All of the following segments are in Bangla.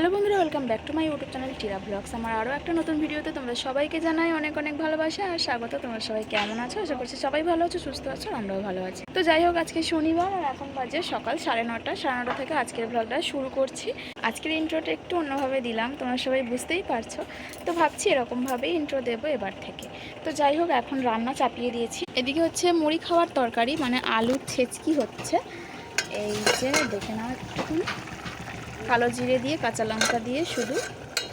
হ্যালো বন্ধুরা welcome back to my YouTube channel Tira vlogs আমার আরও একটা নতুন ভিডিওতে তোমরা সবাইকে জানাই অনেক অনেক ভালোবাসা, আর স্বাগত, তোমরা সবাই কেমন আছো? আশা করছি সবাই ভালো আছো, সুস্থ আছো আমরাও ভালো আছি। তো যাই হোক, আজকে শনিবার, আর এখন বাজে সকাল সাড়ে নটা সাড়ে নটা থেকে আজকের ব্লগটা শুরু করছি। আজকের ইন্ট্রোটা একটু অন্যভাবে দিলাম, তোমরা সবাই বুঝতেই পারছ। তো ভাবছি এরকমভাবেই ইন্ট্রো দেবো এবার থেকে। তো যাই হোক, এখন রান্না চাপিয়ে দিয়েছি। এদিকে হচ্ছে মুড়ি খাওয়ার তরকারি মানে আলুর ছেচকি হচ্ছে। এই যে দেখে নাও একটু কালো জিরে দিয়ে, কাঁচা লঙ্কা দিয়ে শুধু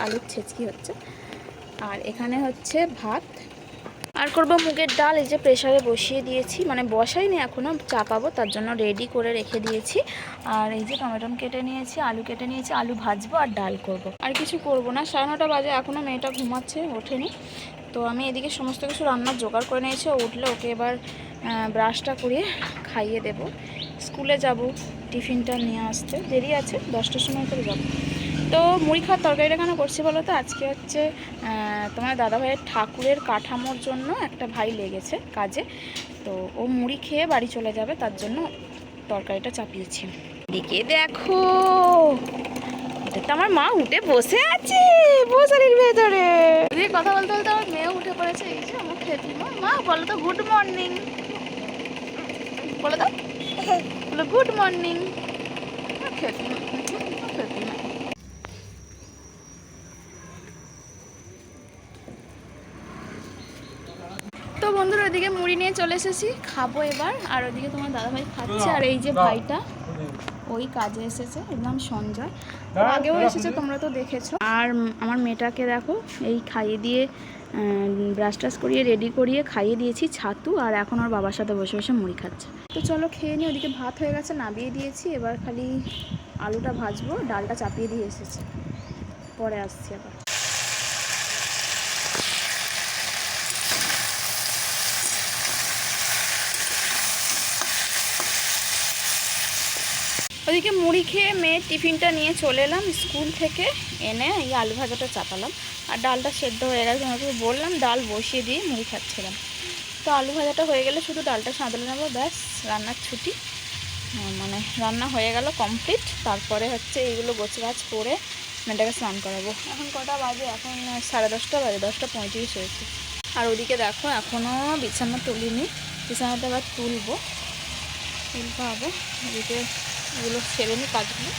আলুর ছেচকি হচ্ছে। আর এখানে হচ্ছে ভাত। আর করব মুগের ডাল, এই যে প্রেশারে বসিয়ে দিয়েছি। মানে বসাইনি এখনও চাপাবো, তার জন্য রেডি করে রেখে দিয়েছি। আর এই যে টমেটম কেটে নিয়েছি, আলু কেটে নিয়েছি, আলু ভাজবো আর ডাল করব। আর কিছু করব না, সাড়ে নটা বাজে এখনও মেয়েটা ঘুমাচ্ছে, ওঠেনি। তো আমি এদিকে সমস্ত কিছু রান্নার জোগাড় করে নিয়েছি উঠলে ওকে এবার ব্রাশটা করিয়ে খাইয়ে দেব। স্কুলে যাব, টিফিনটা নিয়ে আসতে। দেরি আছে, দশটার সময় করে যাব। তো মুড়ি খাওয়ার তরকারিটা কেন করছি বলো তো? আজকে হচ্ছে তোমার দাদা ভাইয়ের ঠাকুরের কাঠামোর জন্য একটা ভাই লেগেছে কাজে। তো ও মুড়ি খেয়ে বাড়ি চলে যাবে, তার জন্য তরকারিটা চাপিয়েছি। দিকে দেখো আমার মা উঠে বসে আছে বসারির ভেতরে। কথা বলতে বলতে আমার মেয়েও উঠে পড়েছে, এই যে আমার খেতে মা। বলো তো গুড মর্নিং বলো তো। বলো গুড মর্নিং তো বন্ধুরা ওদিকে মুড়ি নিয়ে চলে এসেছি। খাব এবার। আর ওদিকে তোমার দাদাভাই খাচ্ছে। আর এই যে ভাইটা ওই কাজে এসেছে। এর নাম সঞ্জয়। আগেও এসেছে তোমরা তো দেখেছ। আর আমার মেয়েটাকে দেখো এই খাইয়ে দিয়ে ব্রাশ টাশ করিয়ে রেডি করিয়ে খাইয়ে দিয়েছি ছাতু। আর এখন ওর বাবার সাথে বসে বসে মুড়ি খাচ্ছে। তো চলো খেয়ে নিই, ওদিকে ভাত হয়ে গেছে, নামিয়ে দিয়েছি। এবার খালি আলুটা ভাজবো, ডালটা চাপিয়ে দিয়ে এসেছে। পরে আসছি আবার। ওদিকে মুড়ি খেয়ে মেয়ের টিফিনটা নিয়ে চলে এলাম স্কুল থেকে। এনে এই আলু ভাজাটা চাপালাম। আর ডালটা সেদ্ধ হয়ে গেছে, তোমাকে বললাম, ডাল বসিয়ে দিয়ে মুড়ি খাচ্ছিলাম। তো আলু ভাজাটা হয়ে গেলে শুধু ডালটা সাঁতলে নেব, ব্যাস, রান্নার ছুটি। মানে রান্না হয়ে গেল কমপ্লিট তারপরে হচ্ছে এইগুলো গোছ গাছ করে মেয়েটাকে স্নান করাবো। এখন কটা বাজে, এখন সাড়ে দশটা, বাজে দশটা পঁয়ত্রিশ হয়েছে। আর ওদিকে দেখো এখনও বিছানা তুলিনি। বিছানাটা আবার তুলবো, তুলতে হবে। ওদিকে এগুলো সেরে নিই কাজগুলো।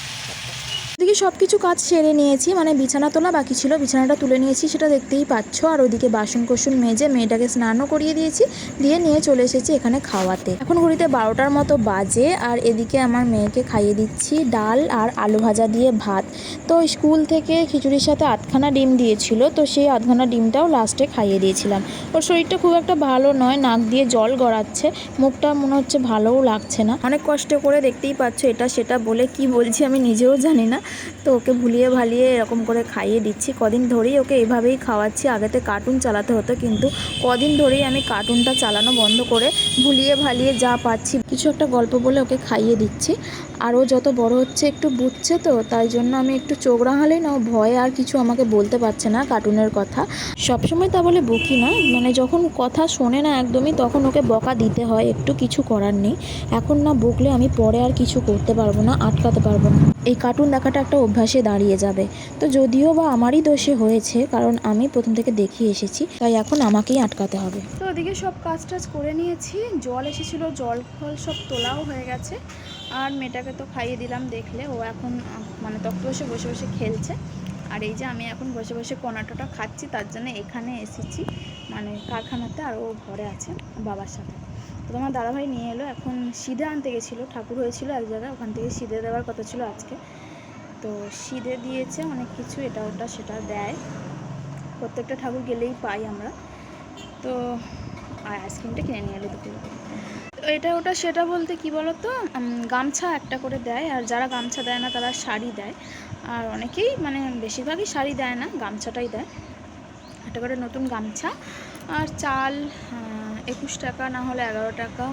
ওদিকে সব কিছু কাজ সেরে নিয়েছি মানে বিছানা তোলা বাকি ছিল, বিছানাটা তুলে নিয়েছি, সেটা দেখতেই পাচ্ছ। আর ওদিকে বাসন কোসন মেজে মেয়েটাকে স্নানও করিয়ে দিয়েছি, দিয়ে নিয়ে চলে এসেছি এখানে খাওয়াতে। এখন ঘড়িতে বারোটার মতো বাজে, আর এদিকে আমার মেয়েকে খাইয়ে দিচ্ছি ডাল আর আলু ভাজা দিয়ে ভাত। তো স্কুল থেকে খিচুড়ির সাথে আধখানা ডিম দিয়েছিল, তো সেই আধখানা ডিমটাও লাস্টে খাইয়ে দিয়েছিলাম। ওর শরীরটা খুব একটা ভালো নয়, নাক দিয়ে জল গড়াচ্ছে, মুখটা মনে হচ্ছে ভালোও লাগছে না। অনেক কষ্ট করে দেখতেই পাচ্ছ, এটা সেটা বলে কি বলছি আমি নিজেও জানি না। তো ওকে ভুলিয়ে ভালিয়ে এরকম করে খাইয়ে দিচ্ছি। কদিন ধরেই ওকে এভাবেই খাওয়াচ্ছি। আগেতে কার্টুন চালাতে হতো, কিন্তু কদিন ধরেই আমি কার্টুনটা চালানো বন্ধ করে ভুলিয়ে ভালিয়ে যা পাচ্ছি, কিছু একটা গল্প বলে ওকে খাইয়ে দিচ্ছি। আর ও যত বড় হচ্ছে একটু বুঝছে তো, তাই জন্য আমি একটু চোখ রাঙালেই না, ও ভয়ে আর কিছু আমাকে বলতে পারছে না কার্টুনের কথা। সবসময় তা বলে বকি না মানে যখন কথা শোনে না একদমই, তখন ওকে বকা দিতে হয়, একটু কিছু করার নেই। এখন না বকলে আমি পরে আর কিছু করতে পারব না, আটকাতে পারব না। এই কার্টুন দেখাটা একটা অভ্যাসে দাঁড়িয়ে যাবে। তো যদিও বা আমারই দোষে হয়েছে, কারণ আমি প্রথম থেকে দেখিয়ে এসেছি, তাই এখন আমাকেই আটকাতে হবে। তো ওদিকে সব কাজ টাজ করে নিয়েছি, জল এসেছিল, জল ফল সব তোলাও হয়ে গেছে। আর মেয়েটাকে তো খাইয়ে দিলাম দেখলে, ও এখন মানে তক্ত বসে বসে বসে খেলছে। আর এই যে আমি এখন বসে বসে কনাটোটা খাচ্ছি, তার জন্য এখানে এসেছি মানে কারখানাতে, আর ও ঘরে আছে, বাবার সাথে। তো তোমার দাদাভাই নিয়ে এলো, এখন সিধে আনতে গেছিল, ঠাকুর হয়েছিল এক জায়গায়, ওখান থেকে সিধে দেওয়ার কথা ছিল আজকে। তো সিধে দিয়েছে অনেক কিছু, এটা ওটা, সেটা দেয়। প্রত্যেকটা ঠাকুর গেলেই পাই আমরা। তো আইসক্রিমটা কিনে নিয়ে এলো দুপুরে। এটা ওটা, সেটা বলতে কি বলো তো গামছা একটা করে দেয়, আর যারা গামছা দেয় না তারা শাড়ি দেয়। আর অনেকেই মানে বেশিরভাগই শাড়ি দেয় না, গামছাটাই দেয়। একটা করে নতুন গামছা। আর চাল একুশ টাকা, না হলে এগারো টাকা।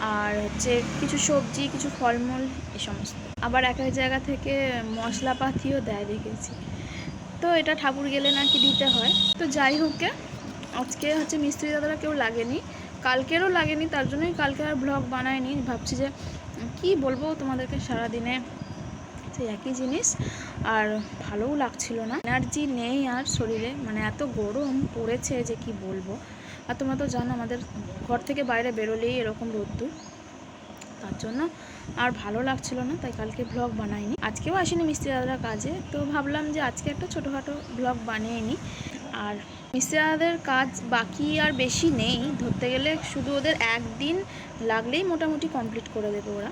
আর হচ্ছে কিছু সবজি, কিছু ফলমূল, এ সমস্ত। আবার এক এক জায়গা থেকে মশলাপাতিও দেয় দেখেছি। তো এটা ঠাকুর গেলে নাকি দিতে হয়। তো যাই হোককে আজকে হচ্ছে মিস্ত্রি দাদারা কেউ লাগেনি। কালকেরও লাগেনি, তার জন্যই কালকে আর ব্লগ বানায়নি। ভাবছি যে কি বলব তোমাদেরকে সারাদিনে সেই একই জিনিস। আর ভালোও লাগছিল না। এনার্জি নেই আর শরীরে। মানে এত গরম পড়েছে যে কি বলব। আর তোমরা তো জানো আমাদের ঘর থেকে বাইরে বেরোলেই এরকম রোদ্দুর। তার জন্য আর ভালো লাগছিল না, তাই কালকে ব্লগ বানাইনি। আজকেও আসেনি মিস্ত্রি দাদারা কাজে, তো ভাবলাম যে আজকে একটা ছোটোখাটো ব্লগ বানিয়ে নিই আর মিস্ত্রি দাদাদের কাজ বাকি আর বেশি নেই, ধরতে গেলে শুধু ওদের একদিন লাগলেই মোটামুটি কমপ্লিট করে দেবে ওরা।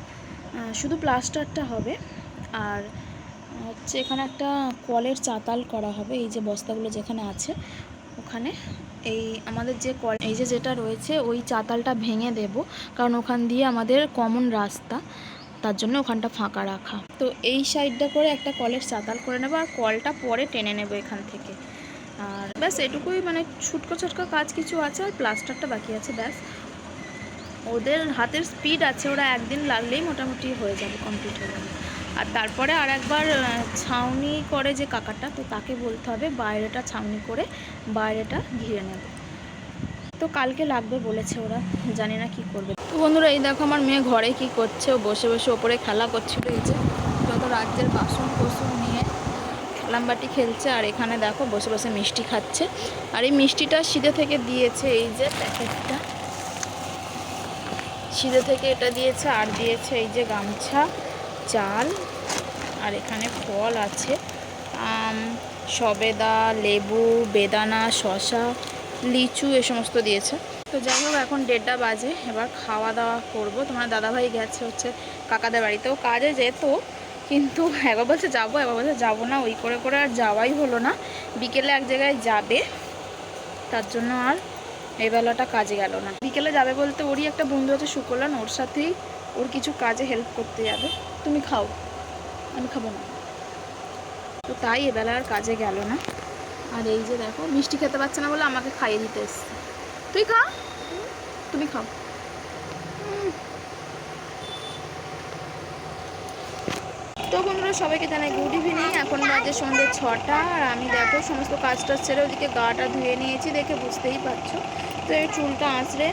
শুধু প্লাস্টারটা হবে। আর হচ্ছে এখানে একটা কলের চাতাল করা হবে, এই যে বস্তাগুলো যেখানে আছে, ওখানে এই আমাদের যে কল এই যে যেটা রয়েছে, ওই চাতালটা ভেঙে দেব। কারণ ওখান দিয়ে আমাদের কমন রাস্তা। তার জন্য ওখানটা ফাঁকা রাখা। তো এই সাইডটা করে একটা কলের চাতাল করে নেব আর কলটা পরে টেনে নেব এখান থেকে। আর ব্যাস, এটুকুই মানে ছুটকো ছটকা কাজ কিছু আছে আর প্লাস্টারটা বাকি আছে, ব্যাস। ওদের হাতের স্পিড আছে। ওরা একদিন লাগলেই মোটামুটি হয়ে যাবে কমপ্লিট হয়ে যাবে। আর তারপরে আর একবার ছাউনি করে যে কাকাটা, তো তাকে বলতে হবে বাইরেটা ছাউনি করে বাইরেটা ঘিরে নেবে। তো কালকে লাগবে বলেছে ওরা, জানি না কি করবে। তো বন্ধুরা, এই দেখো আমার মেয়ে ঘরে কি করছে, ও বসে বসে ওপরে খেলা করছিল, এই যে যত রাজ্যের বাসন কোসন নিয়ে খেলামবাটি খেলছে, আর এখানে দেখো বসে বসে মিষ্টি খাচ্ছে। আর এই মিষ্টিটা শীতে থেকে দিয়েছে, এই যে প্যাকেটটা। শীতে থেকে এটা দিয়েছে, আর দিয়েছে এই যে গামছা। চাল আর এখানে ফল আছে। আম, সবেদা, লেবু, বেদানা শশা লিচু এ সমস্ত দিয়েছে। তো যাই হোক, এখন দেড়টা বাজে, এবার খাওয়া দাওয়া করব। তোমার দাদাভাই গেছে হচ্ছে কাকাদের বাড়িতেও কাজে যেত, কিন্তু একবার বলছে যাব, একবার বলছে যাব না, ওই করে করে আর যাওয়াই হলো না। বিকেলে এক জায়গায় যাবে, তার জন্য আর এই বেলাটা কাজে গেল না। বিকেলে যাবে বলতে ওরই একটা বন্ধু আছে সুকলান ওর সাথেই ওর কিছু কাজে হেল্প করতে যাবে। তুমি খাও। আমি খাব না। তো তাই এবেলা আর কাজে গেল না। আর এই যে দেখো, মিষ্টি খেতে পারছে না বলে আমাকে খাইয়ে দিতে এসছে। তুই খা। তুমি খাও। তো বন্ধুরা, সবাইকে জানাই গুড ইভিনিং এখন বাজে সন্ধ্যে ছটা, আর আমি দেখো সমস্ত কাজ টাজ ছেড়ে ওদিকে গাটা ধুয়ে নিয়েছি, দেখে বুঝতেই পারছ। তো এই চুলটা আঁচড়ে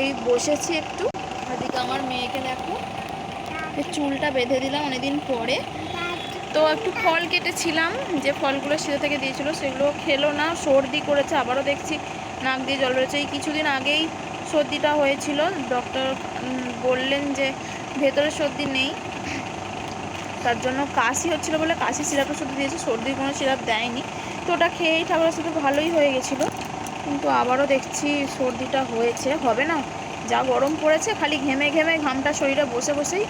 এই বসেছি একটু। ওদিকে আমার মেয়েকে দেখো। চুলটা বেঁধে দিলাম অনেকদিন পরে। তো একটু ফল কেটেছিলাম, যে ফলগুলো শীতে থেকে দিয়েছিল সেগুলো খেলো না, সর্দি করেছে, আবারও দেখছি নাক দিয়ে জল রয়েছে এই কিছুদিন আগেই সর্দিটা হয়েছিল, ডক্টর বললেন যে ভেতরে সর্দি নেই। তার জন্য কাশি হচ্ছিল বলে কাশি সিরাপটা শুধু দিয়েছে, সর্দির কোনো সিরাপ দেয়নি। তো ওটা খেয়েই ঠাকুরের শুধু ভালোই হয়ে গেছিল। কিন্তু আবারও দেখছি সর্দিটা হয়েছে। হবে না? যা গরম পড়েছে, খালি ঘেমে ঘেমে ঘামটা শরীরে বসে বসেই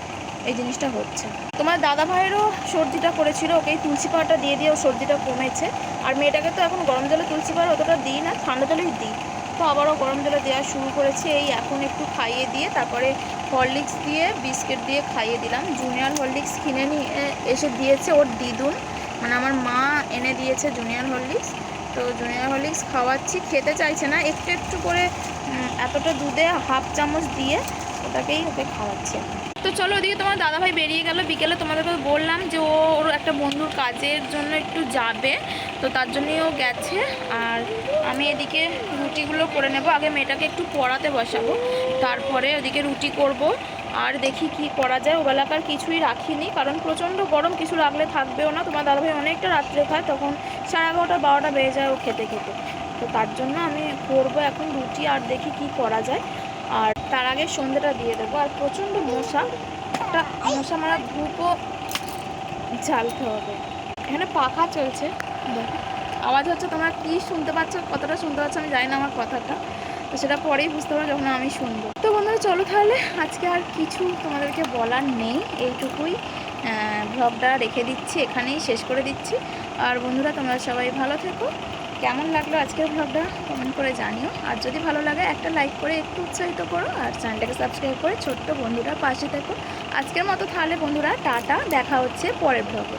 এই জিনিসটা হচ্ছে। তোমার দাদা ভাইয়েরও সর্দিটা করেছিল, ওকে তুলসী পাড়াটা দিয়ে দিয়ে ওর সর্দিটা কমেছে। আর মেয়েটাকে তো এখন গরম জলে তুলসী পাড়া অতটা দিই না, ঠান্ডা জলেই দিই। তো আবারও গরম জলে দেওয়া শুরু করেছি, এই এখন একটু খাইয়ে দিয়ে তারপরে হরলিক্স দিয়ে, বিস্কিট দিয়ে খাইয়ে দিলাম। জুনিয়র হরলিক্স কিনে নিয়ে এসে দিয়েছে ওর দিদুন। মানে আমার মা এনে দিয়েছে জুনিয়র হরলিক্স। তো জুনিয়র হলিক্স খাওয়াচ্ছি, খেতে চাইছে না, একটু একটু করে এতটা দুধে হাফ চামচ দিয়ে ওটাকেই ওকে খাওয়াচ্ছি। তো চলো ওদিকে তোমার দাদাভাই বেরিয়ে গেল। বিকেলে তোমাদেরকে বললাম যে ও ওর একটা বন্ধুর কাজের জন্য একটু যাবে। তো তার জন্যই ও গেছে। আর আমি এদিকে রুটিগুলো করে নেব। আগে মেয়েটাকে একটু পড়াতে বসাবো। তারপরে ওদিকে রুটি করব। আর দেখি কি করা যায়। ওবেলাকার কিছুই রাখিনি। কারণ প্রচণ্ড গরম, কিছু রাখলে থাকবেও না। তোমার দাদাভাই অনেকটা রাত্রে খায়, তখন সাড়ে এগারোটা, বারোটা বেজে যায় ও খেতে খেতে। তো তার জন্য আমি করব এখন রুটি। আর দেখি কি করা যায়। আর তার আগে সন্ধ্যেটা দিয়ে দেবো। আর প্রচণ্ড মশা, একটা মশা মারা ধূপও জ্বালতে হবে। এখানে পাখা চলছে। আওয়াজ হচ্ছে তোমরা কি শুনতে পাচ্ছ, কতটা শুনতে পাচ্ছ আমি জানি না আমার কথাটা। তো সেটা পরেই বুঝতে পারব যখন আমি শুনব। তো বন্ধুরা, চলো তাহলে আজকে আর কিছু তোমাদেরকে বলার নেই। এইটুকুই ব্লগটা রেখে দিচ্ছি, এখানেই শেষ করে দিচ্ছি। আর বন্ধুরা, তোমরা সবাই ভালো থেকো। কেমন লাগল আজকের ব্লগটা কমেন্ট করে জানিও। আর যদি ভালো লাগে, একটা লাইক করে একটু উৎসাহিত করো। আর চ্যানেলটাকে সাবস্ক্রাইব করে ছোট্ট বন্ধুরা পাশে থাকো। আজকের মতো তাহলে বন্ধুরা, টাটা। দেখা হচ্ছে পরের ব্লগে